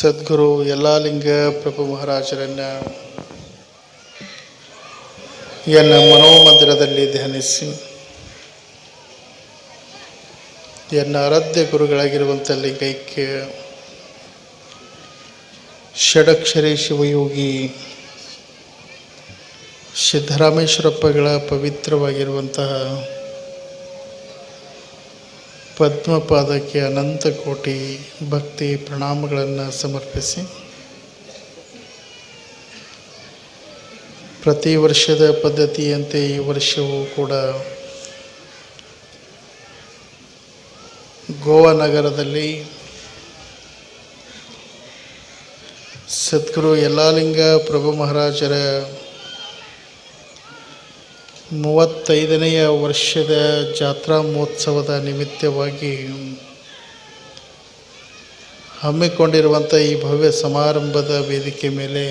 ಸದ್ಗುರು ಯಲ್ಲಾಲಿಂಗ ಪ್ರಭು ಮಹಾರಾಜರನ್ನ ಎನ್ನ ಮನೋಮಂದಿರದಲ್ಲಿ ಧ್ಯಾನಿಸಿ, ಎನ್ನ ಆರಾಧ್ಯ ಗುರುಗಳಾಗಿರುವಂಥ ಲಿಂಗೈಕ್ಯ ಷಡಕ್ಷರಿ ಶಿವಯೋಗಿ ಸಿದ್ದರಾಮೇಶ್ವರಪ್ಪಗಳ ಪವಿತ್ರವಾಗಿರುವಂತಹ ಪದ್ಮಪಾದಕ್ಕೆ ಅನಂತ ಕೋಟಿ ಭಕ್ತಿ ಪ್ರಣಾಮಗಳನ್ನು ಸಮರ್ಪಿಸಿ. ಪ್ರತಿ ವರ್ಷದ ಪದ್ಧತಿಯಂತೆ ಈ ವರ್ಷವೂ ಕೂಡ ಗೋವಾ ನಗರದಲ್ಲಿ ಸದ್ಗುರು ಯಲ್ಲಾಲಿಂಗ ಪ್ರಭು ಮಹಾರಾಜರ ಮೂವತ್ತೈದನೆಯ ವರ್ಷದ ಜಾತ್ರಾ ಮಹೋತ್ಸವದ ನಿಮಿತ್ತವಾಗಿ ಹಮ್ಮಿಕೊಂಡಿರುವಂಥ ಈ ಭವ್ಯ ಸಮಾರಂಭದ ವೇದಿಕೆ ಮೇಲೆ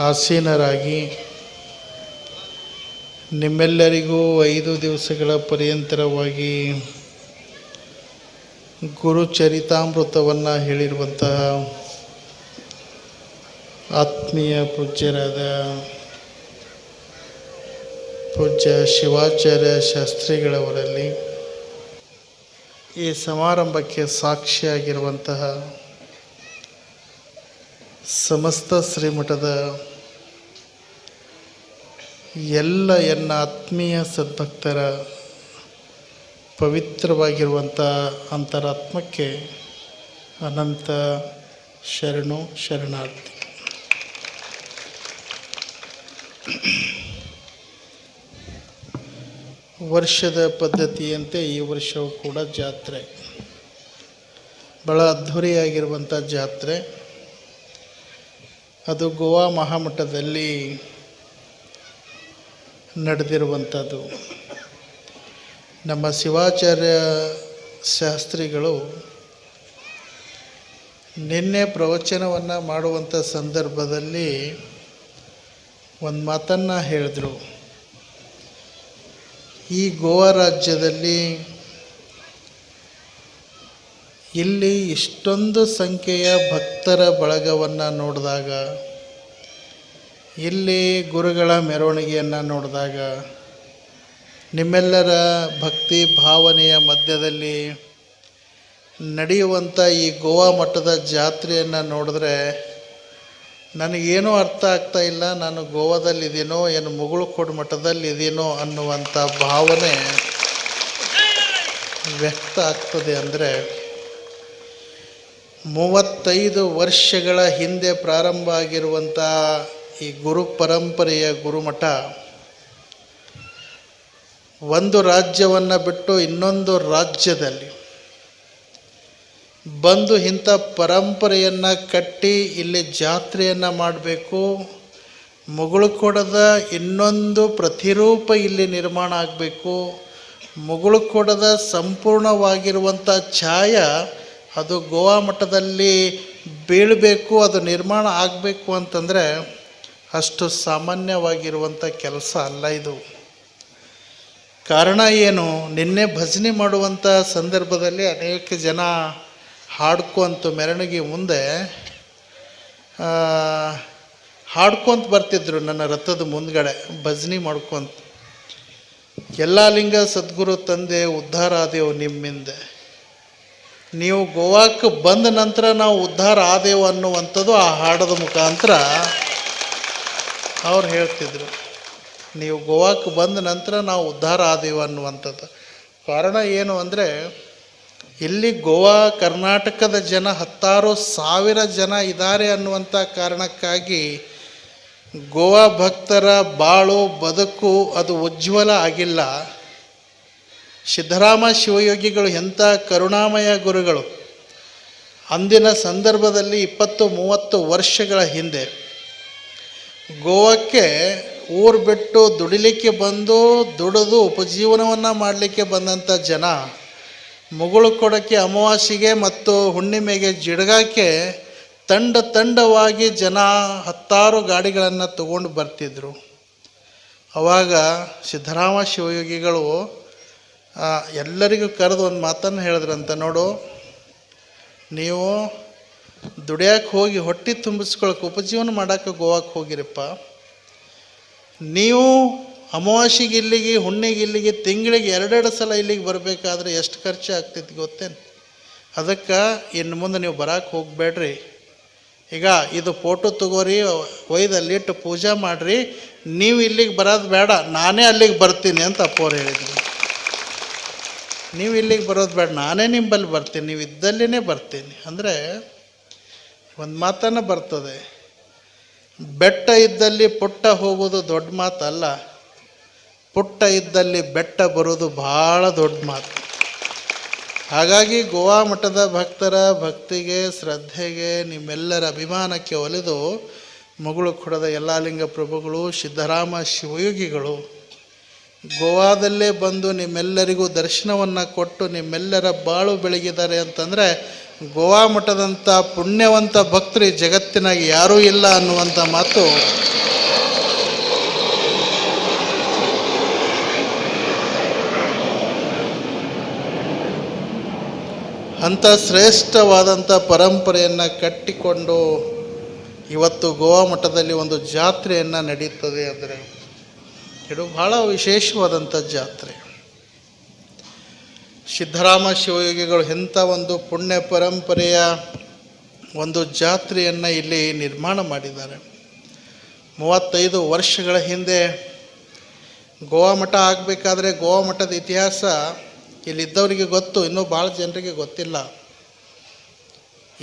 ಆಸೀನರಾಗಿ ನಿಮ್ಮೆಲ್ಲರಿಗೂ ಐದು ದಿವಸಗಳ ಪರ್ಯಂತರವಾಗಿ ಗುರುಚರಿತಾಮೃತವನ್ನು ಹೇಳಿರುವಂತಹ ಆತ್ಮೀಯ ಪೂಜ್ಯರಾದ ಪೂಜ್ಯ ಶಿವಾಚಾರ್ಯ ಶಾಸ್ತ್ರಿಗಳವರಲ್ಲಿ ಈ ಸಮಾರಂಭಕ್ಕೆ ಸಾಕ್ಷಿಯಾಗಿರುವಂತಹ ಸಮಸ್ತ ಶ್ರೀಮಠದ ಎಲ್ಲ ಎನ್ನ ಆತ್ಮೀಯ ಸದ್ಭಕ್ತರ ಪವಿತ್ರವಾಗಿರುವಂಥ ಅಂತರಾತ್ಮಕ್ಕೆ ಅನಂತ ಶರಣು ಶರಣಾರ್ಥಿ. ವರ್ಷದ ಪದ್ಧತಿಯಂತೆ ಈ ವರ್ಷವೂ ಕೂಡ ಜಾತ್ರೆ. ಭಾಳ ಅದ್ಧೂರಿಯಾಗಿರುವಂಥ ಜಾತ್ರೆ. ಅದು ಗೋವಾ ಮಹಾಮಠದಲ್ಲಿ ನಡೆದಿರುವಂಥದ್ದು. ನಮ್ಮ ಶಿವಾಚಾರ್ಯ ಶಾಸ್ತ್ರಿಗಳು ನಿನ್ನೆ ಪ್ರವಚನವನ್ನು ಮಾಡುವಂಥ ಸಂದರ್ಭದಲ್ಲಿ ಒಂದು ಮಾತನ್ನು ಹೇಳಿದ್ರು. ಈ ಗೋವಾ ರಾಜ್ಯದಲ್ಲಿ ಇಲ್ಲಿ ಇಷ್ಟೊಂದು ಸಂಖ್ಯೆಯ ಭಕ್ತರ ಬಳಗವನ್ನು ನೋಡಿದಾಗ, ಇಲ್ಲಿ ಗುರುಗಳ ಮೆರವಣಿಗೆಯನ್ನು ನೋಡಿದಾಗ, ನಿಮ್ಮೆಲ್ಲರ ಭಕ್ತಿ ಭಾವನೆಯ ಮಧ್ಯದಲ್ಲಿ ನಡೆಯುವಂಥ ಈ ಗೋವಾ ಮಠದ ಜಾತ್ರೆಯನ್ನು ನೋಡಿದ್ರೆ ನನಗೇನೂ ಅರ್ಥ ಆಗ್ತಾ ಇಲ್ಲ, ನಾನು ಗೋವಾದಲ್ಲಿದ್ದೀನೋ, ಏನು ಮುಗುಳುಕೋಡು ಮಠದಲ್ಲಿದ್ದೀನೋ ಅನ್ನುವಂಥ ಭಾವನೆ ವ್ಯಕ್ತ ಆಗ್ತದೆ ಅಂದರೆ ಮೂವತ್ತೈದು ವರ್ಷಗಳ ಹಿಂದೆ ಪ್ರಾರಂಭ ಆಗಿರುವಂಥ ಈ ಗುರು ಪರಂಪರೆಯ ಗುರುಮಠ ಒಂದು ರಾಜ್ಯವನ್ನು ಬಿಟ್ಟು ಇನ್ನೊಂದು ರಾಜ್ಯದಲ್ಲಿ ಬಂದು ಇಂಥ ಪರಂಪರೆಯನ್ನು ಕಟ್ಟಿ ಇಲ್ಲಿ ಜಾತ್ರೆಯನ್ನು ಮಾಡಬೇಕು. ಮುಗುಳುಕೊಡದ ಇನ್ನೊಂದು ಪ್ರತಿರೂಪ ಇಲ್ಲಿ ನಿರ್ಮಾಣ ಆಗಬೇಕು. ಮುಗುಳುಕೊಡದ ಸಂಪೂರ್ಣವಾಗಿರುವಂಥ ಛಾಯ ಅದು ಗೋವಾ ಮಟ್ಟದಲ್ಲಿ ಬೀಳಬೇಕು, ಅದು ನಿರ್ಮಾಣ ಆಗಬೇಕು ಅಂತಂದರೆ ಅಷ್ಟು ಸಾಮಾನ್ಯವಾಗಿರುವಂಥ ಕೆಲಸ ಅಲ್ಲ ಇದು. ಕಾರಣ ಏನು? ನಿನ್ನೆ ಭಜನೆ ಮಾಡುವಂಥ ಸಂದರ್ಭದಲ್ಲಿ ಅನೇಕ ಜನ ಹಾಡ್ಕೊಂತ ಮೆರವಣಿಗೆ ಮುಂದೆ ಹಾಡ್ಕೊಂತ ಬರ್ತಿದ್ರು ನನ್ನ ರಥದ ಮುಂದ್ಗಡೆ, ಭಜನೆ ಮಾಡ್ಕೊಂತ. ಎಲ್ಲ ಲಿಂಗ ಸದ್ಗುರು ತಂದೆ, ಉದ್ಧಾರ ಆದೇವು ನಿಮ್ಮಿಂದ. ನೀವು ಗೋವಾಕ್ಕೆ ಬಂದ ನಂತರ ನಾವು ಉದ್ಧಾರ ಆದೇವು ಅನ್ನುವಂಥದ್ದು ಆ ಹಾಡದ ಮುಖಾಂತರ ಅವ್ರು ಹೇಳ್ತಿದ್ರು. ನೀವು ಗೋವಾಕ್ಕೆ ಬಂದ ನಂತರ ನಾವು ಉದ್ಧಾರ ಆದೇವು ಅನ್ನುವಂಥದ್ದು. ಕಾರಣ ಏನು ಅಂದರೆ ಇಲ್ಲಿ ಗೋವಾ, ಕರ್ನಾಟಕದ ಜನ ಹತ್ತಾರು ಸಾವಿರ ಜನ ಇದ್ದಾರೆ ಅನ್ನುವಂಥ ಕಾರಣಕ್ಕಾಗಿ ಗೋವಾ ಭಕ್ತರ ಬಾಳು, ಬದುಕು ಅದು ಉಜ್ವಲ ಆಗಿಲ್ಲ. ಸಿದ್ಧರಾಮ ಶಿವಯೋಗಿಗಳು ಎಂಥ ಕರುಣಾಮಯ ಗುರುಗಳು. ಅಂದಿನ ಸಂದರ್ಭದಲ್ಲಿ ಇಪ್ಪತ್ತು ಮೂವತ್ತು ವರ್ಷಗಳ ಹಿಂದೆ ಗೋವಾಕ್ಕೆ ಊರು ಬಿಟ್ಟು ದುಡಿಲಿಕ್ಕೆ ಬಂದು, ದುಡಿದು ಉಪಜೀವನವನ್ನು ಮಾಡಲಿಕ್ಕೆ ಬಂದಂಥ ಜನ ಮುಗುಳು ಕೊಡಕ್ಕೆ ಅಮಾವಾಸ್ಯೆಗೆ ಮತ್ತು ಹುಣ್ಣಿಮೆಗೆ ಜಿಡಗಾಕೆ ತಂಡ ತಂಡವಾಗಿ ಜನ ಹತ್ತಾರು ಗಾಡಿಗಳನ್ನು ತಗೊಂಡು ಬರ್ತಿದ್ರು. ಅವಾಗ ಸಿದ್ದರಾಮ ಶಿವಯೋಗಿಗಳು ಎಲ್ಲರಿಗೂ ಕರೆದು ಒಂದು ಮಾತನ್ನು ಹೇಳಿದ್ರಂತ ನೋಡು. ನೀವು ದುಡಿಯಕ್ಕೆ ಹೋಗಿ ಹೊಟ್ಟೆ ತುಂಬಿಸ್ಕೊಳಕ್ಕೆ ಉಪಜೀವನ ಮಾಡೋಕ್ಕೆ ಗೋವಾಕ್ಕೆ ಹೋಗಿರಪ್ಪ. ನೀವು ಅಮಾವಾಸ್ಯೆಗೆ ಇಲ್ಲಿಗೆ, ಹುಣ್ಣಿಗೆ ಇಲ್ಲಿಗೆ, ತಿಂಗಳಿಗೆ ಎರಡೆರಡು ಸಲ ಇಲ್ಲಿಗೆ ಬರಬೇಕಾದ್ರೆ ಎಷ್ಟು ಖರ್ಚು ಆಗ್ತೈತಿ ಗೊತ್ತೇನು? ಅದಕ್ಕೆ ಇನ್ನು ಮುಂದೆ ನೀವು ಬರಕ್ಕೆ ಹೋಗಬೇಡ್ರಿ. ಈಗ ಇದು ಫೋಟೋ ತಗೋರಿ ಒಯ್ದು ಅಲ್ಲಿಟ್ಟು ಪೂಜೆ ಮಾಡಿರಿ. ನೀವು ಇಲ್ಲಿಗೆ ಬರೋದು ಬೇಡ, ನಾನೇ ಅಲ್ಲಿಗೆ ಬರ್ತೀನಿ ಅಂತ ಅಪ್ಪೋರು ಹೇಳಿದ್ರು. ನೀವು ಇಲ್ಲಿಗೆ ಬರೋದು ಬೇಡ, ನಾನೇ ನಿಂಬಲ್ಲಿ ಬರ್ತೀನಿ, ನೀವು ಇದ್ದಲ್ಲಿನೇ ಬರ್ತೀನಿ. ಅಂದರೆ ಒಂದು ಮಾತನ್ನು ಬರ್ತದೆ. ಬೆಟ್ಟ ಇದ್ದಲ್ಲಿ ಪುಟ್ಟ ಹೋಗೋದು ದೊಡ್ಡ ಮಾತಲ್ಲ. ಪುಟ್ಟ ಇದ್ದಲ್ಲಿ ಬೆಟ್ಟ ಬರೋದು ಭಾಳ ದೊಡ್ಡ ಮಾತು. ಹಾಗಾಗಿ ಗೋವಾ ಮಠದ ಭಕ್ತರ ಭಕ್ತಿಗೆ, ಶ್ರದ್ಧೆಗೆ, ನಿಮ್ಮೆಲ್ಲರ ಅಭಿಮಾನಕ್ಕೆ ಒಲಿದು ಮಗಳು ಕೊಡದ ಯಲ್ಲಾಲಿಂಗ ಪ್ರಭುಗಳು, ಸಿದ್ದರಾಮ ಶಿವಯೋಗಿಗಳು, ಗೋವಾದಲ್ಲೇ ಬಂದು ನಿಮ್ಮೆಲ್ಲರಿಗೂ ದರ್ಶನವನ್ನು ಕೊಟ್ಟು ನಿಮ್ಮೆಲ್ಲರ ಬಾಳು ಬೆಳಗಿದ್ದಾರೆ ಅಂತಂದರೆ ಗೋವಾ ಮಠದಂಥ ಪುಣ್ಯವಂತ ಭಕ್ತರಿ ಜಗತ್ತಿನಾಗ ಯಾರೂ ಇಲ್ಲ ಅನ್ನುವಂಥ ಮಾತು ಅಂಥ ಶ್ರೇಷ್ಠವಾದಂಥ ಪರಂಪರೆಯನ್ನು ಕಟ್ಟಿಕೊಂಡು ಇವತ್ತು ಗೋವಾ ಮಠದಲ್ಲಿ ಒಂದು ಜಾತ್ರೆಯನ್ನು ನಡೀತದೆ ಅಂದರೆ ಇದು ಬಹಳ ವಿಶೇಷವಾದಂಥ ಜಾತ್ರೆ. ಸಿದ್ದರಾಮ ಶಿವಯೋಗಿಗಳು ಎಂಥ ಒಂದು ಪುಣ್ಯ ಪರಂಪರೆಯ ಒಂದು ಜಾತ್ರೆಯನ್ನು ಇಲ್ಲಿ ನಿರ್ಮಾಣ ಮಾಡಿದ್ದಾರೆ. ಮೂವತ್ತೈದು ವರ್ಷಗಳ ಹಿಂದೆ ಗೋವಾ ಮಠ ಆಗಬೇಕಾದ್ರೆ ಗೋವಾ ಮಠದ ಇತಿಹಾಸ ಇಲ್ಲಿದ್ದವರಿಗೆ ಗೊತ್ತು, ಇನ್ನೂ ಭಾಳ ಜನರಿಗೆ ಗೊತ್ತಿಲ್ಲ.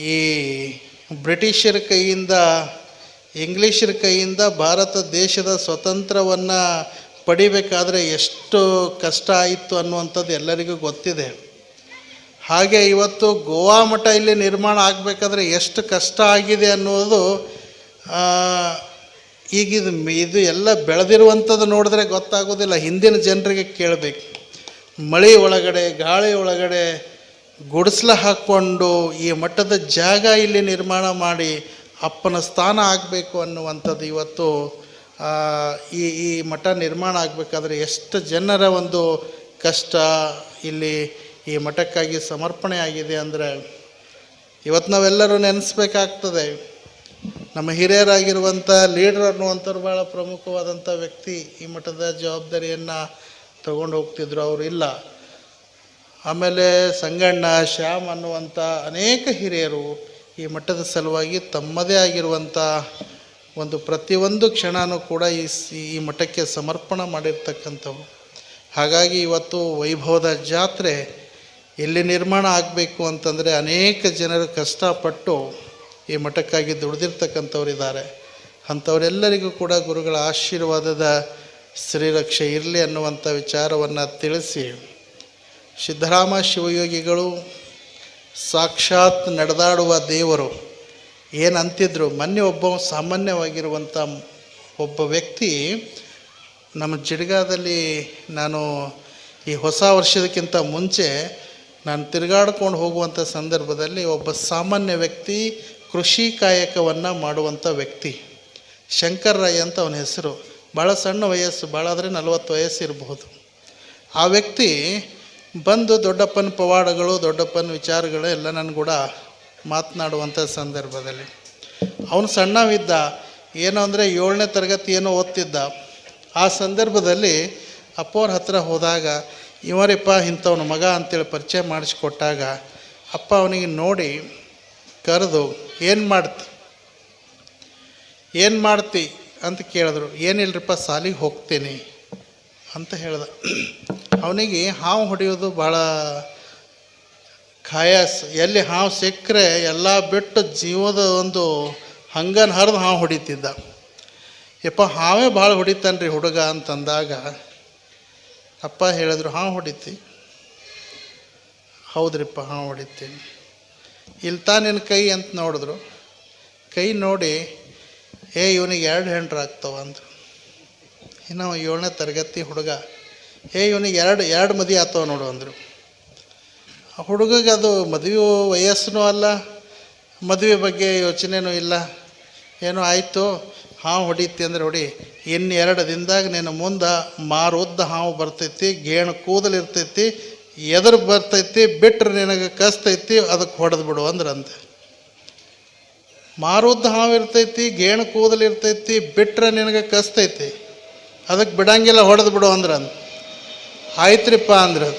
ಈ ಬ್ರಿಟಿಷರ ಕೈಯಿಂದ, ಇಂಗ್ಲೀಷರ ಕೈಯಿಂದ ಭಾರತ ದೇಶದ ಸ್ವತಂತ್ರವನ್ನು ಪಡಿಬೇಕಾದ್ರೆ ಎಷ್ಟು ಕಷ್ಟ ಆಯಿತು ಅನ್ನುವಂಥದ್ದು ಎಲ್ಲರಿಗೂ ಗೊತ್ತಿದೆ. ಹಾಗೆ ಇವತ್ತು ಗೋವಾ ಮಠ ಇಲ್ಲಿ ನಿರ್ಮಾಣ ಆಗಬೇಕಾದ್ರೆ ಎಷ್ಟು ಕಷ್ಟ ಆಗಿದೆ ಅನ್ನೋದು ಈಗಿದು ಈಗ ಇದು ಇದು ಎಲ್ಲ ಬೆಳೆದಿರುವಂಥದ್ದು ನೋಡಿದ್ರೆ ಗೊತ್ತಾಗೋದಿಲ್ಲ. ಹಿಂದಿನ ಜನರಿಗೆ ಕೇಳಬೇಕು. ಮಳೆ ಒಳಗಡೆ, ಗಾಳಿ ಒಳಗಡೆ ಗುಡಿಸ್ಲ ಹಾಕ್ಕೊಂಡು ಈ ಮಠದ ಜಾಗ ಇಲ್ಲಿ ನಿರ್ಮಾಣ ಮಾಡಿ ಅಪ್ಪನ ಸ್ಥಾನ ಆಗಬೇಕು ಅನ್ನುವಂಥದ್ದು ಇವತ್ತು ಈ ಈ ಮಠ ನಿರ್ಮಾಣ ಆಗಬೇಕಾದ್ರೆ ಎಷ್ಟು ಜನರ ಒಂದು ಕಷ್ಟ ಇಲ್ಲಿ ಈ ಮಠಕ್ಕಾಗಿ ಸಮರ್ಪಣೆ ಆಗಿದೆ ಅಂದರೆ ಇವತ್ತು ನಾವೆಲ್ಲರೂ ನೆನೆಸ್ಬೇಕಾಗ್ತದೆ. ನಮ್ಮ ಹಿರಿಯರಾಗಿರುವಂಥ, ಲೀಡರ್ ಅನ್ನುವಂಥವ್ರು ಭಾಳ ಪ್ರಮುಖವಾದಂಥ ವ್ಯಕ್ತಿ ಈ ಮಠದ ಜವಾಬ್ದಾರಿಯನ್ನು ತಗೊಂಡು ಹೋಗ್ತಿದ್ರು, ಅವರು ಇಲ್ಲ. ಆಮೇಲೆ ಸಂಗಣ್ಣ, ಶ್ಯಾಮ್ ಅನ್ನುವಂಥ ಅನೇಕ ಹಿರಿಯರು ಈ ಮಠದ ಸಲುವಾಗಿ ತಮ್ಮದೇ ಆಗಿರುವಂಥ ಒಂದು ಪ್ರತಿಯೊಂದು ಕ್ಷಣನೂ ಕೂಡ ಈ ಈ ಮಠಕ್ಕೆ ಸಮರ್ಪಣ ಮಾಡಿರ್ತಕ್ಕಂಥವು ಹಾಗಾಗಿ ಇವತ್ತು ವೈಭವದ ಜಾತ್ರೆ ಎಲ್ಲಿ ನಿರ್ಮಾಣ ಆಗಬೇಕು ಅಂತಂದರೆ ಅನೇಕ ಜನರು ಕಷ್ಟಪಟ್ಟು ಈ ಮಠಕ್ಕಾಗಿ ದುಡಿದಿರ್ತಕ್ಕಂಥವ್ರಿದ್ದಾರೆ. ಅಂಥವರೆಲ್ಲರಿಗೂ ಕೂಡ ಗುರುಗಳ ಆಶೀರ್ವಾದದ ಶ್ರೀರಕ್ಷೆ ಇರಲಿ ಅನ್ನುವಂಥ ವಿಚಾರವನ್ನು ತಿಳಿಸಿ ಸಿದ್ದರಾಮ ಶಿವಯೋಗಿಗಳು ಸಾಕ್ಷಾತ್ ನಡೆದಾಡುವ ದೇವರು ಏನಂತಿದ್ರು, ಮೊನ್ನೆ ಒಬ್ಬ ಸಾಮಾನ್ಯವಾಗಿರುವಂಥ ಒಬ್ಬ ವ್ಯಕ್ತಿ, ನಮ್ಮ ಜಿಡ್ಗಾದಲ್ಲಿ ನಾನು ಈ ಹೊಸ ವರ್ಷದಕ್ಕಿಂತ ಮುಂಚೆ ನಾನು ತಿರುಗಾಡ್ಕೊಂಡು ಹೋಗುವಂಥ ಸಂದರ್ಭದಲ್ಲಿ ಒಬ್ಬ ಸಾಮಾನ್ಯ ವ್ಯಕ್ತಿ ಕೃಷಿ ಕಾಯಕವನ್ನು ಮಾಡುವಂಥ ವ್ಯಕ್ತಿ. ಶಂಕರ್ ರಾಯ್ ಅಂತ ಅವನ ಹೆಸರು. ಭಾಳ ಸಣ್ಣ ವಯಸ್ಸು ಭಾಳ ಆದರೆ ನಲವತ್ತು ವಯಸ್ಸು ಇರಬಹುದು. ಆ ವ್ಯಕ್ತಿ ಬಂದು ದೊಡ್ಡಪ್ಪನ ಪವಾಡಗಳು, ದೊಡ್ಡಪ್ಪನ ವಿಚಾರಗಳು ಎಲ್ಲ ನನ್ನ ಕೂಡ ಮಾತನಾಡುವಂಥ ಸಂದರ್ಭದಲ್ಲಿ. ಅವನು ಸಣ್ಣವಿದ್ದ, ಏನು ಅಂದರೆ ಏಳನೇ ತರಗತಿ ಏನೋ ಓದ್ತಿದ್ದ. ಆ ಸಂದರ್ಭದಲ್ಲಿ ಅಪ್ಪವ್ರ ಹತ್ರ ಹೋದಾಗ ಇವರಿಪ್ಪ ಇಂಥವ್ನ ಮಗ ಅಂತೇಳಿ ಪರಿಚಯ ಮಾಡಿಸ್ಕೊಟ್ಟಾಗ ಅಪ್ಪ ಅವನಿಗೆ ನೋಡಿ ಕರೆದು, ಏನು ಮಾಡ್ತಿ? ಏನು ಮಾಡ್ತಿ? ಅಂತ ಕೇಳಿದ್ರು ಏನಿಲ್ಲರಿಪ್ಪ ಸಾಲಿಗೆ ಹೋಗ್ತೀನಿ ಅಂತ ಹೇಳ್ದ. ಅವನಿಗೆ ಹಾವು ಹೊಡೆಯೋದು ಭಾಳ ಖಾಯಾಸ್. ಎಲ್ಲಿ ಹಾವು ಸಿಕ್ಕರೆ ಎಲ್ಲ ಬಿಟ್ಟು ಜೀವದ ಒಂದು ಹಂಗನ್ ಹರಿದು ಹಾವು ಹೊಡಿತಿದ್ದ. ಯಪ್ಪ, ಹಾವೇ ಭಾಳ ಹೊಡಿತಾನೆ ರೀ ಹುಡುಗ ಅಂತಂದಾಗ, ಅಪ್ಪ ಹೇಳಿದ್ರು, ಹಾವು ಹೊಡಿತಿ. ಹೌದ್ರಿಪ್ಪ, ಹಾವು ಹೊಡಿತೀನಿ. ಇಲ್ಲಿ ತಾ ನಿನ್ನ ಕೈ? ಅಂತ ನೋಡಿದ್ರು. ಕೈ ನೋಡಿ ಏ ಇವನಿಗೆ ಎರಡು ಹೆಂಡ್ರು ಆಗ್ತಾವ ಅಂದ್ರು. ಇನ್ನು ಏಳನೇ ತರಗತಿ ಹುಡುಗ. ಹೇ, ಇವನಿಗೆ ಎರಡು ಎರಡು ಮದುವೆ ಆತವ ನೋಡು ಅಂದರು. ಆ ಹುಡುಗಗೆ ಅದು ಮದುವೆ ವಯಸ್ಸು ಅಲ್ಲ, ಮದುವೆ ಬಗ್ಗೆ ಯೋಚನೆನೂ ಇಲ್ಲ. ಏನೋ ಆಯಿತು, ಹಾವು ಹೊಡಿತಿ ಅಂದ್ರೆ ಹೊಡಿ. ಎರಡು ದಿನದಾಗ ನಿನ್ನ ಮುಂದೆ ಮಾರುದ್ದ ಹಾವು ಬರ್ತೈತಿ, ಗೇಣು ಕೂದಲು ಇರ್ತೈತಿ ಎದುರು ಬರ್ತೈತಿ ಬಿಟ್ಟರೆ ನಿನಗೆ ಕಸ್ತೈತಿ, ಅದಕ್ಕೆ ಹೊಡೆದು ಬಿಡು ಅಂದ್ರೆ ಮಾರುದ್ದ ಹಾವು ಇರ್ತೈತಿ, ಗೇಣು ಕೂದಲು ಇರ್ತೈತಿ, ಬಿಟ್ರೆ ನಿನಗೆ ಕಸ್ತೈತಿ. ಅದಕ್ಕೆ ಬಿಡಂಗಿಲ್ಲ, ಹೊಡೆದು ಬಿಡು ಅಂದ್ರೆ ಅಂದ. ಆಯ್ತ್ರಿಪ್ಪ ಅಂದ್ರೆ.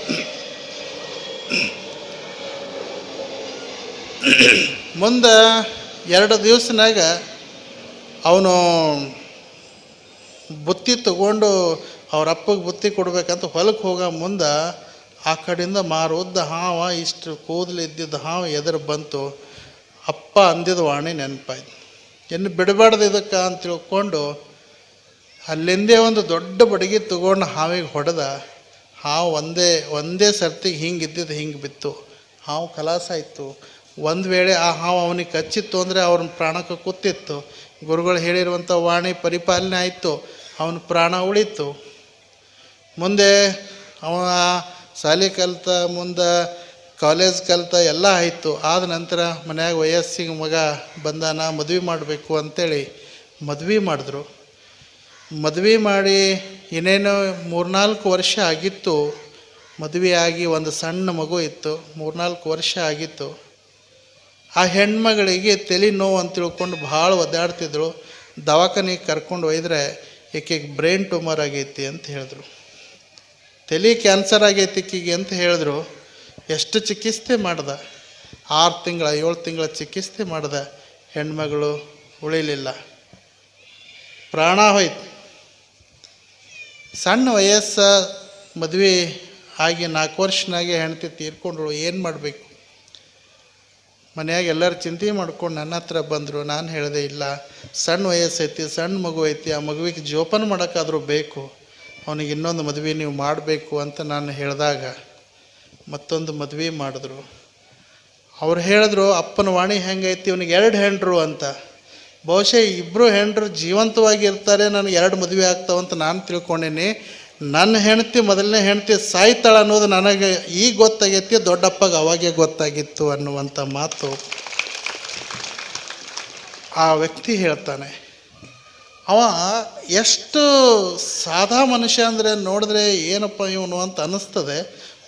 ಮುಂದೆ ಎರಡು ದಿವಸನಾಗ ಅವನು ಬುತ್ತಿ ತಗೊಂಡು ಅವ್ರ ಅಪ್ಪಗೆ ಬುತ್ತಿ ಕೊಡ್ಬೇಕಂತ ಹೊಲಕ್ಕೆ ಹೋಗೋ ಮುಂದೆ ಆ ಕಡೆಯಿಂದ ಮಾರುದ್ದ ಹಾವ ಇಷ್ಟು ಕೂದಲು ಇದ್ದಿದ್ದ ಹಾವು ಎದುರು ಬಂತು. ಅಪ್ಪ ಅಂದಿದ ವಾಣಿ ನೆನಪಾಯ್ತು. ಇನ್ನು ಬಿಡಬಾರ್ದು ಇದಕ್ಕೆ ಅಂತ ತಿಳ್ಕೊಂಡು ಅಲ್ಲಿಂದೇ ಒಂದು ದೊಡ್ಡ ಬಡಗಿ ತಗೊಂಡು ಹಾವಿಗೆ ಹೊಡೆದ. ಹಾವು ಒಂದೇ ಒಂದೇ ಸರ್ತಿಗೆ ಹಿಂಗೆ ಇದ್ದಿದ್ದು ಹಿಂಗೆ ಬಿತ್ತು. ಹಾವು ಕಲಾಸ ಆಯಿತು ಒಂದು ವೇಳೆ ಆ ಹಾವು ಅವನಿಗೆ ಕಚ್ಚಿತ್ತು ಅಂದರೆ ಅವ್ರನ್ನ ಪ್ರಾಣಕ್ಕೆ ಕೂತಿತ್ತು. ಗುರುಗಳು ಹೇಳಿರುವಂಥ ವಾಣಿ ಪರಿಪಾಲನೆ ಆಯಿತು. ಅವನ ಪ್ರಾಣ ಉಳಿತು ಮುಂದೆ ಅವ ಶಾಲೆ ಕಲಿತ ಮುಂದೆ ಕಾಲೇಜ್ ಕಲಿತ ಎಲ್ಲ ಆಯಿತು. ಆದ ನಂತರ ಮನ್ಯಾಗ ವಯಸ್ಸಿಗೆ ಮಗ ಬಂದಾನ, ಮದುವೆ ಮಾಡಬೇಕು ಅಂಥೇಳಿ ಮದುವೆ ಮಾಡಿದ್ರು. ಮದುವೆ ಮಾಡಿ ಏನೇನೋ ಮೂರ್ನಾಲ್ಕು ವರ್ಷ ಆಗಿತ್ತು. ಮದುವೆ ಆಗಿ ಒಂದು ಸಣ್ಣ ಮಗು ಇತ್ತು. ಮೂರ್ನಾಲ್ಕು ವರ್ಷ ಆಗಿತ್ತು. ಆ ಹೆಣ್ಮಗಳಿಗೆ ತಲೆ ನೋವು ಅಂತ ತಿಳ್ಕೊಂಡು ಭಾಳ ಒದ್ದಾಡ್ತಿದ್ರು. ದವಾಖಾನೆಗೆ ಕರ್ಕೊಂಡು ಒಯ್ದರೆ ಈಕೆಗೆ ಬ್ರೈನ್ ಟ್ಯೂಮರ್ ಆಗೈತಿ ಅಂತ ಹೇಳಿದ್ರು. ತಲೆ ಕ್ಯಾನ್ಸರ್ ಆಗೈತಿ ಈಕೆಗೆ ಅಂತ ಹೇಳಿದ್ರು. ಎಷ್ಟು ಚಿಕಿತ್ಸೆ ಮಾಡ್ದೆ? ಆರು ತಿಂಗಳ, ಏಳು ತಿಂಗಳ ಚಿಕಿತ್ಸೆ ಮಾಡ್ದೆ. ಹೆಣ್ಮಗಳು ಉಳಿಲಿಲ್ಲ. ಪ್ರಾಣ ಹೋಯ್ತು. ಸಣ್ಣ ವಯಸ್ಸ, ಮದುವೆ ಆಗಿ ನಾಲ್ಕು ವರ್ಷನಾಗೆ ಹೆಂಡತಿ ತೀರ್ಕೊಂಡ್ರು ಏನು ಮಾಡಬೇಕು? ಮನೆಯಾಗ ಎಲ್ಲರೂ ಚಿಂತೆ ಮಾಡ್ಕೊಂಡು ನನ್ನ ಹತ್ರ ಬಂದರು. ನಾನು ಹೇಳಿದೆ ಇಲ್ಲ. ಸಣ್ಣ ವಯಸ್ಸೈತಿ, ಸಣ್ಣ ಮಗು ಐತಿ. ಆ ಮಗುವಿಗೆ ಜೋಪಾನ ಮಾಡೋಕ್ಕಾದರೂ ಬೇಕು. ಅವನಿಗೆ ಇನ್ನೊಂದು ಮದುವೆ ನೀವು ಮಾಡಬೇಕು ಅಂತ ನಾನು ಹೇಳಿದಾಗ ಮತ್ತೊಂದು ಮದುವೆ ಮಾಡಿದ್ರು. ಅವ್ರು ಹೇಳಿದ್ರು, ಅಪ್ಪನ ವಾಣಿ ಹೆಂಗೈತಿ? ಅವನಿಗೆ ಎರಡು ಹೆಂಡ್ರು ಅಂತ. ಬಹುಶಃ ಇಬ್ಬರು ಹೆಂಡ್ರು ಜೀವಂತವಾಗಿ ಇರ್ತಾರೆ, ನನಗೆ ಎರಡು ಮದುವೆ ಆಗ್ತಾವಂತ ನಾನು ತಿಳ್ಕೊಂಡೀನಿ. ನನ್ನ ಹೆಂಡತಿ ಮೊದಲನೇ ಹೆಂಡತಿ ಸಾಯ್ತಾಳೆ ಅನ್ನೋದು ನನಗೆ ಈಗ ಗೊತ್ತಾಗೈತಿ, ದೊಡ್ಡಪ್ಪಗೆ ಅವಾಗೇ ಗೊತ್ತಾಗಿತ್ತು ಅನ್ನುವಂಥ ಮಾತು. ಆ ವ್ಯಕ್ತಿ ಹೇಳ್ತಾನೆ, ಅವ ಎಷ್ಟು ಸಾದಾ ಮನುಷ್ಯ ಅಂದರೆ ನೋಡಿದ್ರೆ ಏನಪ್ಪ ಇವನು ಅಂತ ಅನ್ನಿಸ್ತದೆ.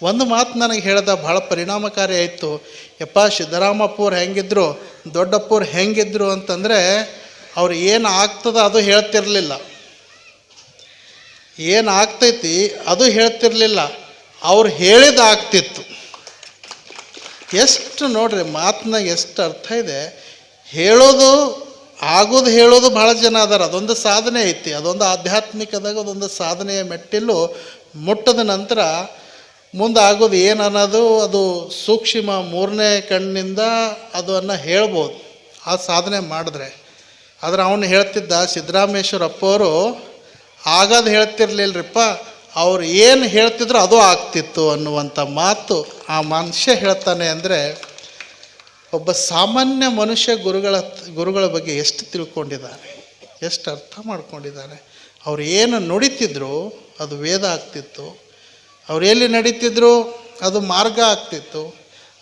ಒಂದು ಮಾತು ನನಗೆ ಹೇಳ್ದ ಭಾಳ ಪರಿಣಾಮಕಾರಿ ಆಯಿತು. ಯಪ್ಪ, ಸಿದ್ದರಾಮಪ್ಪವ್ರು ಹೆಂಗಿದ್ರು, ದೊಡ್ಡಪ್ಪವ್ರು ಹೆಂಗಿದ್ರು ಅಂತಂದರೆ ಅವ್ರು ಏನು ಆಗ್ತದ ಅದು ಹೇಳ್ತಿರಲಿಲ್ಲ. ಏನು ಆಗ್ತೈತಿ ಅದು ಹೇಳ್ತಿರಲಿಲ್ಲ. ಅವ್ರು ಹೇಳಿದ ಆಗ್ತಿತ್ತು. ಎಷ್ಟು ನೋಡ್ರಿ ಮಾತನಾಗ ಎಷ್ಟು ಅರ್ಥ ಇದೆ. ಹೇಳೋದು, ಆಗೋದು ಹೇಳೋದು ಭಾಳ ಜನ ಅದಾರ. ಅದೊಂದು ಸಾಧನೆ ಐತಿ. ಅದೊಂದು ಆಧ್ಯಾತ್ಮಿಕದಾಗ ಅದೊಂದು ಸಾಧನೆಯ ಮೆಟ್ಟಿಲು ಮುಟ್ಟದ ನಂತರ ಮುಂದೆ ಆಗೋದು ಏನು ಅನ್ನೋದು ಅದು ಸೂಕ್ಷ್ಮ ಮೂರನೇ ಕಣ್ಣಿಂದ ಅದನ್ನು ಹೇಳ್ಬೋದು. ಆ ಸಾಧನೆ ಮಾಡಿದ್ರೆ. ಆದರೆ ಅವನು ಹೇಳ್ತಿದ್ದ ಸಿದ್ದರಾಮೇಶ್ವರ ಅಪ್ಪವರು ಆಗದು ಹೇಳ್ತಿರ್ಲಿಲ್ಲರಿಪ್ಪ ಅವ್ರು ಏನು ಹೇಳ್ತಿದ್ರು ಅದು ಆಗ್ತಿತ್ತು ಅನ್ನುವಂಥ ಮಾತು ಆ ಮನುಷ್ಯ ಹೇಳ್ತಾನೆ ಅಂದರೆ, ಒಬ್ಬ ಸಾಮಾನ್ಯ ಮನುಷ್ಯ ಗುರುಗಳ ಗುರುಗಳ ಬಗ್ಗೆ ಎಷ್ಟು ತಿಳ್ಕೊಂಡಿದ್ದಾನೆ, ಎಷ್ಟು ಅರ್ಥ ಮಾಡ್ಕೊಂಡಿದ್ದಾನೆ, ಅವ್ರು ಏನು ನುಡಿತಿದ್ರು ಅದು ವೇದ ಆಗ್ತಿತ್ತು ಅವ್ರು ಎಲ್ಲಿ ನಡೀತಿದ್ರು ಅದು ಮಾರ್ಗ ಆಗ್ತಿತ್ತು.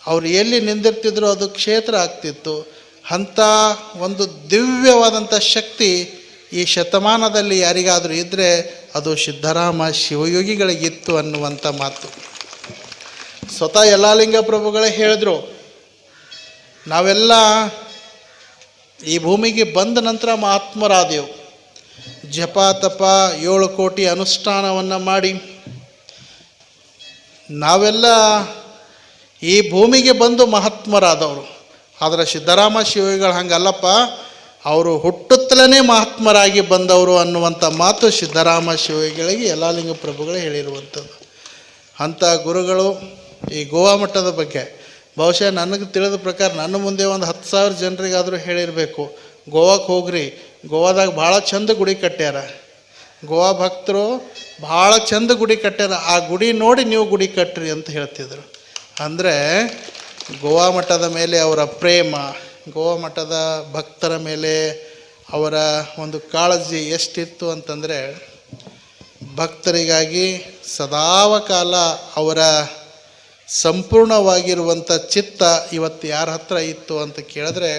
ಅವ್ರು ಎಲ್ಲಿ ನಿಂದಿರ್ತಿದ್ರು ಅದು ಕ್ಷೇತ್ರ ಆಗ್ತಿತ್ತು. ಅಂಥ ಒಂದು ದಿವ್ಯವಾದಂಥ ಶಕ್ತಿ ಈ ಶತಮಾನದಲ್ಲಿ ಯಾರಿಗಾದರೂ ಇದ್ದರೆ ಅದು ಸಿದ್ಧರಾಮ ಶಿವಯೋಗಿಗಳಿಗಿತ್ತು ಅನ್ನುವಂಥ ಮಾತು. ಸ್ವತಃ ಯಲ್ಲಾಲಿಂಗ ಪ್ರಭುಗಳೇ ಹೇಳಿದ್ರು, ನಾವೆಲ್ಲ ಈ ಭೂಮಿಗೆ ಬಂದ ನಂತರ ಮಹಾತ್ಮರಾದೆವು. ಜಪ ತಪ ಏಳು ಕೋಟಿ ಅನುಷ್ಠಾನವನ್ನು ಮಾಡಿ ನಾವೆಲ್ಲ ಈ ಭೂಮಿಗೆ ಬಂದು ಮಹಾತ್ಮರಾದವರು. ಆದರೆ ಸಿದ್ದರಾಮ ಶಿವಗಳು ಹಂಗಲ್ಲಪ್ಪ, ಅವರು ಹುಟ್ಟುತ್ತಲೇ ಮಹಾತ್ಮರಾಗಿ ಬಂದವರು ಅನ್ನುವಂಥ ಮಾತು ಸಿದ್ದರಾಮ ಶಿವಗಳಿಗೆ ಲಿಂಗ ಪ್ರಭುಗಳು ಹೇಳಿರುವಂಥದ್ದು. ಅಂಥ ಗುರುಗಳು ಈ ಗೋವಾ ಮಠದ ಬಗ್ಗೆ, ಬಹುಶಃ ನನಗೆ ತಿಳಿದ ಪ್ರಕಾರ ನನ್ನ ಮುಂದೆ ಒಂದು ಹತ್ತು ಸಾವಿರ ಜನರಿಗಾದರೂ ಹೇಳಿರಬೇಕು ಗೋವಾಕ್ಕೆ ಹೋಗ್ರಿ, ಗೋವಾದಾಗ ಭಾಳ ಚಂದ ಗುಡಿ ಕಟ್ಟ್ಯಾರ. ಗೋವಾ ಭಕ್ತರು ಭಾಳ ಚಂದ ಗುಡಿ ಕಟ್ಟ್ಯಾರ. ಆ ಗುಡಿ ನೋಡಿ ನೀವು ಗುಡಿ ಕಟ್ಟ್ರಿ ಅಂತ ಹೇಳ್ತಿದ್ರು. ಅಂದರೆ ಗೋವಾ ಮಠದ ಮೇಲೆ ಅವರ ಪ್ರೇಮ, ಗೋವಾ ಮಠದ ಭಕ್ತರ ಮೇಲೆ ಅವರ ಒಂದು ಕಾಳಜಿ ಎಷ್ಟಿತ್ತು ಅಂತಂದರೆ ಭಕ್ತರಿಗಾಗಿ ಸದಾವಕಾಲ ಅವರ ಸಂಪೂರ್ಣವಾಗಿರುವಂಥ ಚಿತ್ತ ಇವತ್ತು ಯಾರ ಹತ್ರ ಇತ್ತು ಅಂತ ಕೇಳಿದ್ರೆ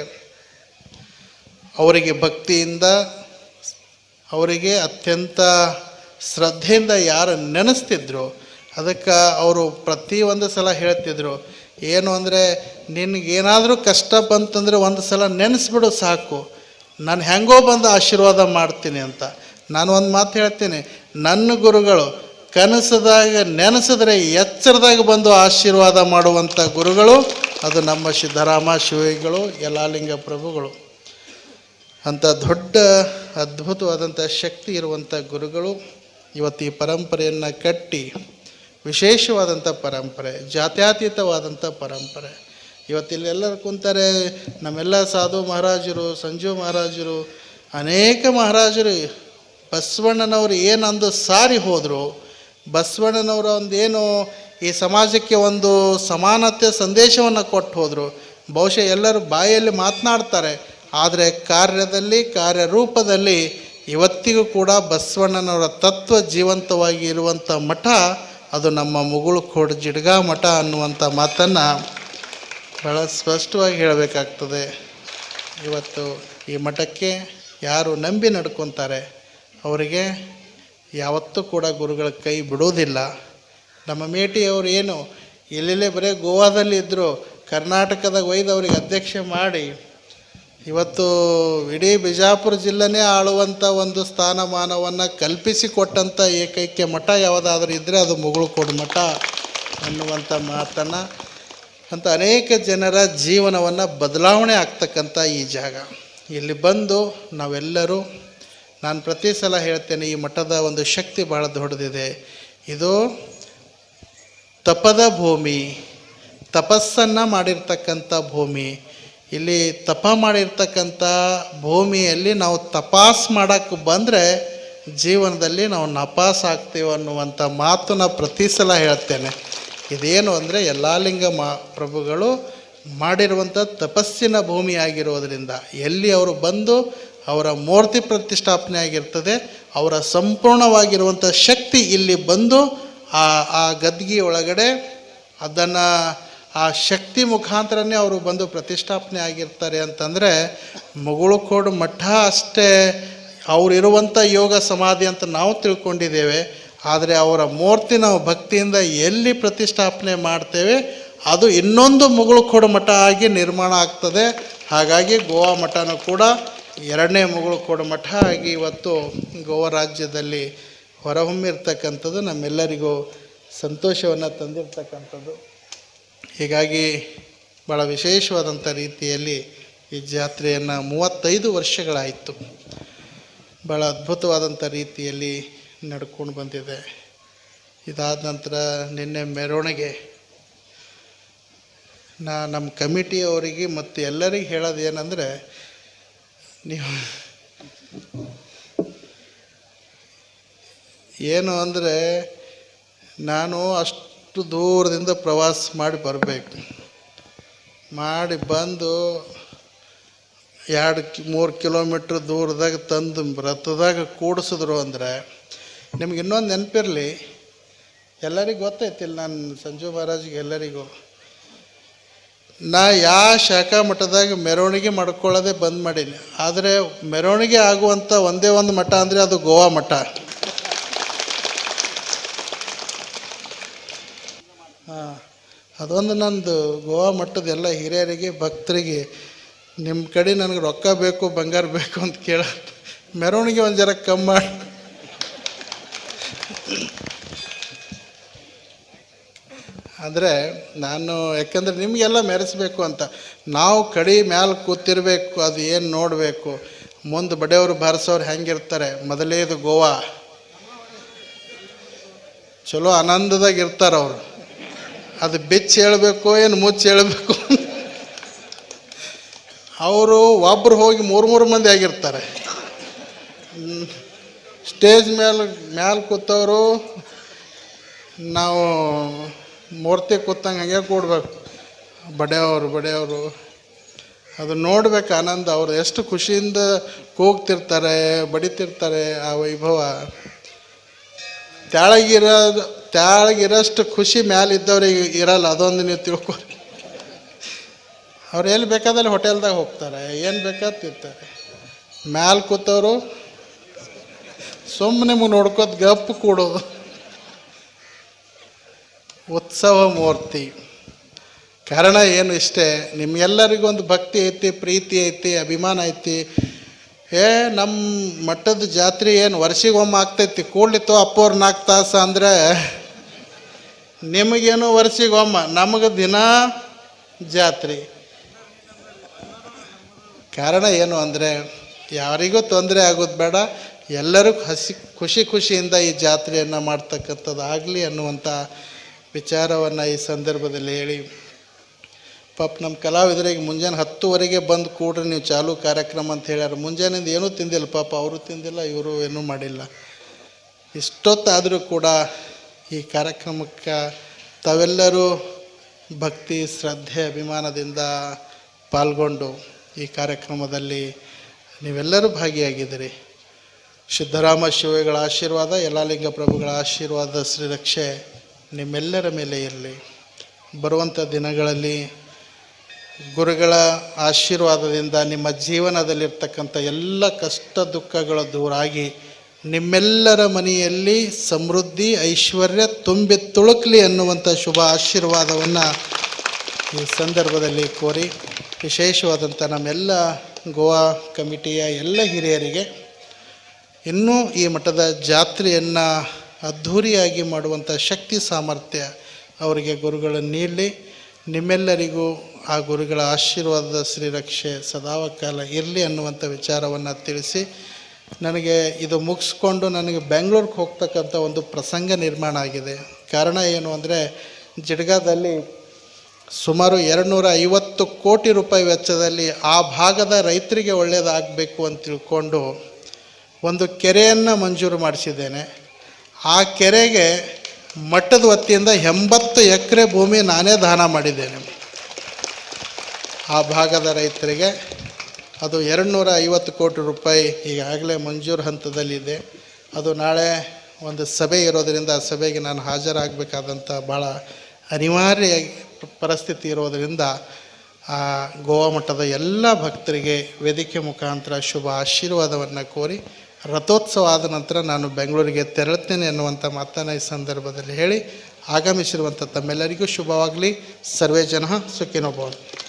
ಅವರಿಗೆ ಭಕ್ತಿಯಿಂದ ಅವರಿಗೆ ಅತ್ಯಂತ ಶ್ರದ್ಧೆಯಿಂದ ಯಾರು ನೆನೆಸ್ತಿದ್ರು, ಅದಕ್ಕೆ ಅವರು ಪ್ರತಿ ಒಂದು ಸಲ ಹೇಳ್ತಿದ್ರು, ಏನು ಅಂದರೆ, ನಿನಗೇನಾದರೂ ಕಷ್ಟ ಬಂತಂದರೆ ಒಂದು ಸಲ ನೆನೆಸ್ಬಿಡು ಸಾಕು, ನಾನು ಹೆಂಗೋ ಬಂದು ಆಶೀರ್ವಾದ ಮಾಡ್ತೀನಿ ಅಂತ. ನಾನು ಒಂದು ಮಾತು ಹೇಳ್ತೀನಿ, ನನ್ನ ಗುರುಗಳು ಕನಸದಾಗ ನೆನೆಸಿದ್ರೆ ಎಚ್ಚರದಾಗ ಬಂದು ಆಶೀರ್ವಾದ ಮಾಡುವಂಥ ಗುರುಗಳು ಅದು ನಮ್ಮ ಸಿದ್ದರಾಮ ಶಿವಗಳು ಯಲಾಲಿಂಗ ಪ್ರಭುಗಳು. ಅಂಥ ದೊಡ್ಡ ಅದ್ಭುತವಾದಂಥ ಶಕ್ತಿ ಇರುವಂಥ ಗುರುಗಳು ಇವತ್ತು ಈ ಪರಂಪರೆಯನ್ನು ಕಟ್ಟಿ ವಿಶೇಷವಾದಂಥ ಪರಂಪರೆ, ಜಾತ್ಯತೀತವಾದಂಥ ಪರಂಪರೆ. ಇವತ್ತಿಲ್ಲೆಲ್ಲರೂ ಕುಂತಾರೆ, ನಮ್ಮೆಲ್ಲ ಸಾಧು ಮಹಾರಾಜರು ಸಂಜು ಮಹಾರಾಜರು, ಅನೇಕ ಮಹಾರಾಜರು, ಬಸವಣ್ಣನವರು ಏನಂದು ಸಾರಿ ಹೋದರು, ಬಸವಣ್ಣನವರು ಒಂದು ಏನು ಈ ಸಮಾಜಕ್ಕೆ ಒಂದು ಸಮಾನತೆ ಸಂದೇಶವನ್ನು ಕೊಟ್ಟು ಹೋದರು. ಬಹುಶಃ ಎಲ್ಲರೂ ಬಾಯಲ್ಲಿ ಮಾತನಾಡ್ತಾರೆ ಆದರೆ ಕಾರ್ಯದಲ್ಲಿ, ಕಾರ್ಯರೂಪದಲ್ಲಿ ಇವತ್ತಿಗೂ ಕೂಡ ಬಸವಣ್ಣನವರ ತತ್ವ ಜೀವಂತವಾಗಿ ಇರುವಂಥ ಮಠ, ಅದು ನಮ್ಮ ಮುಗುಳು ಕೋಡ್ ಜಿಡ್ಗಾ ಮಠ ಅನ್ನುವಂಥ ಮಾತನ್ನು ಬಹಳ ಸ್ಪಷ್ಟವಾಗಿ ಹೇಳಬೇಕಾಗ್ತದೆ. ಇವತ್ತು ಈ ಮಠಕ್ಕೆ ಯಾರು ನಂಬಿ ನಡ್ಕೊತಾರೆ, ಅವರಿಗೆ ಯಾವತ್ತೂ ಕೂಡ ಗುರುಗಳ ಕೈ ಬಿಡೋದಿಲ್ಲ ನಮ್ಮ ಮೇಟಿಯವರು ಏನು, ಎಲ್ಲೆಲ್ಲೇ ಬರೀ ಗೋವಾದಲ್ಲಿ ಇದ್ದರು ಕರ್ನಾಟಕದಾಗ ಒಯ್ದು ಅವರಿಗೆ ಅಧ್ಯಕ್ಷ ಮಾಡಿ ಇವತ್ತು ಇಡೀ ಬಿಜಾಪುರ ಜಿಲ್ಲೆನೇ ಆಳುವಂಥ ಒಂದು ಸ್ಥಾನಮಾನವನ್ನು ಕಲ್ಪಿಸಿಕೊಟ್ಟಂಥ ಏಕೈಕ ಮಠ ಯಾವುದಾದ್ರೂ ಇದ್ದರೆ ಅದು ಮುಗುಳುಕೋಡು ಮಠ ಅನ್ನುವಂಥ ಮಾತನ್ನು ಅಂತ ಅನೇಕ ಜನರ ಜೀವನವನ್ನು ಬದಲಾವಣೆ ಆಗ್ತಕ್ಕಂಥ ಈ ಜಾಗ. ಇಲ್ಲಿ ಬಂದು ನಾವೆಲ್ಲರೂ ನಾನು ಪ್ರತಿ ಸಲ ಹೇಳ್ತೇನೆ, ಈ ಮಠದ ಒಂದು ಶಕ್ತಿ ಭಾಳ ದೊಡ್ಡದಿದೆ. ಇದು ತಪದ ಭೂಮಿ, ತಪಸ್ಸನ್ನು ಮಾಡಿರ್ತಕ್ಕಂಥ ಭೂಮಿ ಇಲ್ಲಿ ತಪ ಮಾಡಿರ್ತಕ್ಕಂಥ ಭೂಮಿಯಲ್ಲಿ ನಾವು ತಪಾಸ್ ಮಾಡೋಕ್ಕೆ ಬಂದರೆ ಜೀವನದಲ್ಲಿ ನಾವು ನಪಾಸ್ ಆಗ್ತೀವಿ ಅನ್ನುವಂಥ ಮಾತನ್ನ ಪ್ರತಿ ಸಲ ಹೇಳ್ತೇನೆ. ಇದೇನು ಅಂದರೆ ಯಲ್ಲಾಲಿಂಗ ಮಾ ಪ್ರಭುಗಳು ಮಾಡಿರುವಂಥ ತಪಸ್ಸಿನ ಭೂಮಿ ಆಗಿರೋದರಿಂದ ಎಲ್ಲಿ ಅವರು ಬಂದು ಅವರ ಮೂರ್ತಿ ಪ್ರತಿಷ್ಠಾಪನೆ ಆಗಿರ್ತದೆ, ಅವರ ಸಂಪೂರ್ಣವಾಗಿರುವಂಥ ಶಕ್ತಿ ಇಲ್ಲಿ ಬಂದು ಆ ಆ ಗದ್ಗಿ ಒಳಗಡೆ ಅದನ್ನು ಆ ಶಕ್ತಿ ಮುಖಾಂತರನೇ ಅವರು ಬಂದು ಪ್ರತಿಷ್ಠಾಪನೆ ಆಗಿರ್ತಾರೆ ಅಂತಂದರೆ ಮುಗುಳುಕೋಡು ಮಠ ಅಷ್ಟೇ ಅವರಿರುವಂಥ ಯೋಗ ಸಮಾಧಿ ಅಂತ ನಾವು ತಿಳ್ಕೊಂಡಿದ್ದೇವೆ. ಆದರೆ ಅವರ ಮೂರ್ತಿ ನಾವು ಭಕ್ತಿಯಿಂದ ಎಲ್ಲಿ ಪ್ರತಿಷ್ಠಾಪನೆ ಮಾಡ್ತೇವೆ, ಅದು ಇನ್ನೊಂದು ಮುಗುಳುಕೋಡು ಮಠ ಆಗಿ ನಿರ್ಮಾಣ ಆಗ್ತದೆ. ಹಾಗಾಗಿ ಗೋವಾ ಮಠನೂ ಕೂಡ ಎರಡನೇ ಮುಗುಳುಕೋಡು ಮಠ ಆಗಿ ಇವತ್ತು ಗೋವಾ ರಾಜ್ಯದಲ್ಲಿ ಹೊರಹೊಮ್ಮಿರ್ತಕ್ಕಂಥದ್ದು ನಮ್ಮೆಲ್ಲರಿಗೂ ಸಂತೋಷವನ್ನು ತಂದಿರ್ತಕ್ಕಂಥದ್ದು. ಹೀಗಾಗಿ ಭಾಳ ವಿಶೇಷವಾದಂಥ ರೀತಿಯಲ್ಲಿ ಈ ಜಾತ್ರೆಯನ್ನು ಮೂವತ್ತೈದು ವರ್ಷಗಳಾಯಿತು. ಭಾಳ ಅದ್ಭುತವಾದಂಥ ರೀತಿಯಲ್ಲಿ ನಡ್ಕೊಂಡು ಬಂದಿದೆ. ಇದಾದ ನಂತರ ನಿನ್ನೆ ಮೆರವಣಿಗೆ. ನಾ ನಮ್ಮ ಕಮಿಟಿಯವರಿಗೆ ಮತ್ತು ಎಲ್ಲರಿಗೆ ಹೇಳೋದು ಏನಂದರೆ, ನೀವು ಏನು ಅಂದರೆ, ನಾನು ಅಷ್ಟು ದೂರದಿಂದ ಪ್ರವಾಸ ಮಾಡಿ ಬರಬೇಕು. ಮಾಡಿ ಬಂದು ಎರಡು ಮೂರು ಕಿಲೋಮೀಟ್ರ್ ದೂರದಾಗ ತಂದು ರಥದಾಗ ಕೂಡಿಸಿದ್ರು ಅಂದರೆ ನಿಮ್ಗೆ ಇನ್ನೊಂದು ನೆನಪಿರಲಿ. ಎಲ್ಲರಿಗೂ ಗೊತ್ತೈತಿಲ್ಲ ನಾನು ಸಂಜು ಮಹಾರಾಜ್ಗೆ ಎಲ್ಲರಿಗೂ. ನಾ ಯಾವ ಶಾಖಾ ಮಠದಾಗ ಮೆರವಣಿಗೆ ಮಾಡ್ಕೊಳ್ಳೋದೇ ಬಂದ್ ಮಾಡೀನಿ. ಆದರೆ ಮೆರವಣಿಗೆ ಆಗುವಂಥ ಒಂದೇ ಒಂದು ಮಠ ಅಂದರೆ ಅದು ಗೋವಾ ಮಠ. ಅದೊಂದು ನಂದು ಗೋವಾ ಮಟ್ಟದ ಎಲ್ಲ ಹಿರಿಯರಿಗೆ, ಭಕ್ತರಿಗೆ ನಿಮ್ಮ ಕಡೆ ನನಗೆ ರೊಕ್ಕ ಬೇಕು, ಬಂಗಾರ ಬೇಕು ಅಂತ ಕೇಳ, ಮೆರವಣಿಗೆ ಒಂದು ಜರ ಕಮ್ಮಿ ಮಾಡಿ. ಅಂದರೆ ನಾನು, ಯಾಕಂದರೆ ನಿಮಗೆಲ್ಲ ಮೆರೆಸ್ಬೇಕು ಅಂತ. ನಾವು ಕಡಿ ಮ್ಯಾಲೆ ಕೂತಿರಬೇಕು, ಅದು ಏನು ನೋಡಬೇಕು. ಮುಂದೆ ಬಡೆಯವರು ಬಾರಿಸೋರು ಹೆಂಗಿರ್ತಾರೆ? ಮೊದಲೇದು ಗೋವಾ. ಚಲೋ ಆನಂದದಾಗ ಇರ್ತಾರೆ ಅವರು. ಅದು ಬೆಚ್ಚಿ ಹೇಳಬೇಕು, ಏನು ಮುಚ್ಚಿ ಹೇಳಬೇಕು? ಅವರು ಒಬ್ಬರು ಹೋಗಿ ಮೂರು ಮೂರು ಮಂದಿ ಆಗಿರ್ತಾರೆ. ಸ್ಟೇಜ್ ಮೇಲೆ, ಮ್ಯಾಲೆ ಕೂತವರು, ನಾವು ಮೂರ್ತಿ ಕೂತಂಗೆ ಹಂಗೆ ಕೂಡ್ಬೇಕು. ಬಡೆಯವರು ಬಡೆಯವರು. ಅದು ನೋಡ್ಬೇಕು ಆನಂದ, ಅವ್ರು ಎಷ್ಟು ಖುಷಿಯಿಂದ ಕೂಗ್ತಿರ್ತಾರೆ, ಬಡಿತಿರ್ತಾರೆ ಆ ವೈಭವ. ತೆಳಗಿರೋದು ತೆಳಗಿರೋಷ್ಟು ಖುಷಿ ಮ್ಯಾಲಿದ್ದವ್ರಿಗೆ ಇರಲ್ಲ, ಅದೊಂದು ನೀವು ತಿಳ್ಕೊರಿ ಅವ್ರು ಎಲ್ಲಿ ಬೇಕಾದಲ್ಲಿ ಹೋಟೆಲ್ದಾಗ ಹೋಗ್ತಾರೆ, ಏನು ಬೇಕಾದ ತಿಂತಾರೆ. ಮ್ಯಾಲೆ ಕೂತವರು ಸುಮ್ಮನೆ ನಿಮಗೆ ನೋಡ್ಕೋತ ಗಪ್ಪು ಕೂಡೋದು. ಉತ್ಸವ ಮೂರ್ತಿ. ಕಾರಣ ಏನು ಇಷ್ಟೇ ನಿಮ್ಗೆಲ್ಲರಿಗೂ ಒಂದು ಭಕ್ತಿ ಐತಿ, ಪ್ರೀತಿ ಐತಿ, ಅಭಿಮಾನ ಐತಿ. ಏ ನಮ್ಮ ಮಠದ ಜಾತ್ರೆ ಏನು ವರ್ಷಿಗೊಮ್ಮೆ ಆಗ್ತೈತಿ? ಕೂಡ್ಲಿತ್ತು ಅಪ್ಪವ್ರ ನಾಲ್ಕು ತಾಸು ಅಂದರೆ ನಿಮಗೇನು ವರ್ಷಿಗೊಮ್ಮ? ನಮಗೆ ದಿನ ಜಾತ್ರೆ. ಕಾರಣ ಏನು ಅಂದರೆ ಯಾರಿಗೂ ತೊಂದರೆ ಆಗೋದು ಬೇಡ. ಎಲ್ಲರೂ ಹಸಿ, ಖುಷಿ ಖುಷಿಯಿಂದ ಈ ಜಾತ್ರೆಯನ್ನು ಮಾಡ್ತಕ್ಕಂಥದ್ದು ಆಗಲಿ ಅನ್ನುವಂಥ ವಿಚಾರವನ್ನು ಈ ಸಂದರ್ಭದಲ್ಲಿ ಹೇಳಿ ಪಾಪ ನಮ್ಮ ಕಲಾವಿದರಿಗೆ ಮುಂಜಾನೆ ಹತ್ತುವರೆಗೆ ಬಂದು ಕೂಡ್ರಿ ನೀವು ಚಾಲು ಕಾರ್ಯಕ್ರಮ ಅಂತ ಹೇಳ್ಯಾರ. ಮುಂಜಾನೆಯಿಂದ ಏನೂ ತಿಂದಿಲ್ಲ ಪಾಪ, ಅವರು ತಿಂದಿಲ್ಲ, ಇವರು ಏನೂ ಮಾಡಿಲ್ಲ. ಇಷ್ಟೊತ್ತಾದರೂ ಕೂಡ ಈ ಕಾರ್ಯಕ್ರಮಕ್ಕೆ ತಾವೆಲ್ಲರೂ ಭಕ್ತಿ, ಶ್ರದ್ಧೆ, ಅಭಿಮಾನದಿಂದ ಪಾಲ್ಗೊಂಡು ಈ ಕಾರ್ಯಕ್ರಮದಲ್ಲಿ ನೀವೆಲ್ಲರೂ ಭಾಗಿಯಾಗಿದ್ದೀರಿ. ಸಿದ್ದರಾಮ ಶಿವಗಳ ಆಶೀರ್ವಾದ, ಯಲಾಲಿಂಗ ಪ್ರಭುಗಳ ಆಶೀರ್ವಾದ ಶ್ರೀರಕ್ಷೆ ನಿಮ್ಮೆಲ್ಲರ ಮೇಲೆ ಇರಲಿ. ಬರುವಂಥ ದಿನಗಳಲ್ಲಿ ಗುರುಗಳ ಆಶೀರ್ವಾದದಿಂದ ನಿಮ್ಮ ಜೀವನದಲ್ಲಿರ್ತಕ್ಕಂಥ ಎಲ್ಲ ಕಷ್ಟ ದುಃಖಗಳು ದೂರಾಗಿ ನಿಮ್ಮೆಲ್ಲರ ಮನೆಯಲ್ಲಿ ಸಮೃದ್ಧಿ, ಐಶ್ವರ್ಯ ತುಂಬಿ ತುಳುಕಲಿ ಅನ್ನುವಂಥ ಶುಭ ಆಶೀರ್ವಾದವನ್ನು ಈ ಸಂದರ್ಭದಲ್ಲಿ ಕೋರಿ ವಿಶೇಷವಾದಂಥ ನಮ್ಮೆಲ್ಲ ಗೋವಾ ಕಮಿಟಿಯ ಎಲ್ಲ ಹಿರಿಯರಿಗೆ ಇನ್ನೂ ಈ ಮಠದ ಜಾತ್ರೆಯನ್ನು ಅದ್ಧೂರಿಯಾಗಿ ಮಾಡುವಂಥ ಶಕ್ತಿ ಸಾಮರ್ಥ್ಯ ಅವರಿಗೆ ಗುರುಗಳನ್ನು ನೀಡಲಿ. ನಿಮ್ಮೆಲ್ಲರಿಗೂ ಆ ಗುರುಗಳ ಆಶೀರ್ವಾದದ ಶ್ರೀರಕ್ಷೆ ಸದಾವಕಾಲ ಇರಲಿ ಅನ್ನುವಂಥ ವಿಚಾರವನ್ನು ತಿಳಿಸಿ ನನಗೆ ಇದು ಮುಗಿಸ್ಕೊಂಡು ನನಗೆ ಬೆಂಗಳೂರಿಗೆ ಹೋಗ್ತಕ್ಕಂಥ ಒಂದು ಪ್ರಸಂಗ ನಿರ್ಮಾಣ ಆಗಿದೆ. ಕಾರಣ ಏನು ಅಂದರೆ ಜಿಡ್ಗಾದಲ್ಲಿ ಸುಮಾರು ಎರಡುನೂರ ಐವತ್ತು ಕೋಟಿ ರೂಪಾಯಿ ವೆಚ್ಚದಲ್ಲಿ ಆ ಭಾಗದ ರೈತರಿಗೆ ಒಳ್ಳೆಯದಾಗಬೇಕು ಅಂತ ತಿಳ್ಕೊಂಡು ಒಂದು ಕೆರೆಯನ್ನು ಮಂಜೂರು ಮಾಡಿಸಿದ್ದೇನೆ. ಆ ಕೆರೆಗೆ ಮಟ್ಟದ ವತಿಯಿಂದ ಎಂಬತ್ತು ಎಕರೆ ಭೂಮಿ ನಾನೇ ದಾನ ಮಾಡಿದ್ದೇನೆ. ಆ ಭಾಗದ ರೈತರಿಗೆ ಅದು ಎರಡು ನೂರ ಐವತ್ತು ಕೋಟಿ ರೂಪಾಯಿ ಈಗಾಗಲೇ ಮಂಜೂರು ಹಂತದಲ್ಲಿದೆ. ಅದು ನಾಳೆ ಒಂದು ಸಭೆ ಇರೋದರಿಂದ ಆ ಸಭೆಗೆ ನಾನು ಹಾಜರಾಗಬೇಕಾದಂಥ ಭಾಳ ಅನಿವಾರ್ಯ ಪರಿಸ್ಥಿತಿ ಇರೋದರಿಂದ ಆ ಗೋವಾ ಮಠದ ಎಲ್ಲ ಭಕ್ತರಿಗೆ ವೇದಿಕೆ ಮುಖಾಂತರ ಶುಭ ಆಶೀರ್ವಾದವನ್ನು ಕೋರಿ ರಥೋತ್ಸವ ಆದ ನಂತರ ನಾನು ಬೆಂಗಳೂರಿಗೆ ತೆರಳುತ್ತೇನೆ ಅನ್ನುವಂಥ ಮಾತನ್ನು ಈ ಸಂದರ್ಭದಲ್ಲಿ ಹೇಳಿ, ಆಗಮಿಸಿರುವಂಥ ತಮ್ಮೆಲ್ಲರಿಗೂ ಶುಭವಾಗಲಿ. ಸರ್ವೇ ಜನ ಸುಖಿನೋ ಭವಂತು.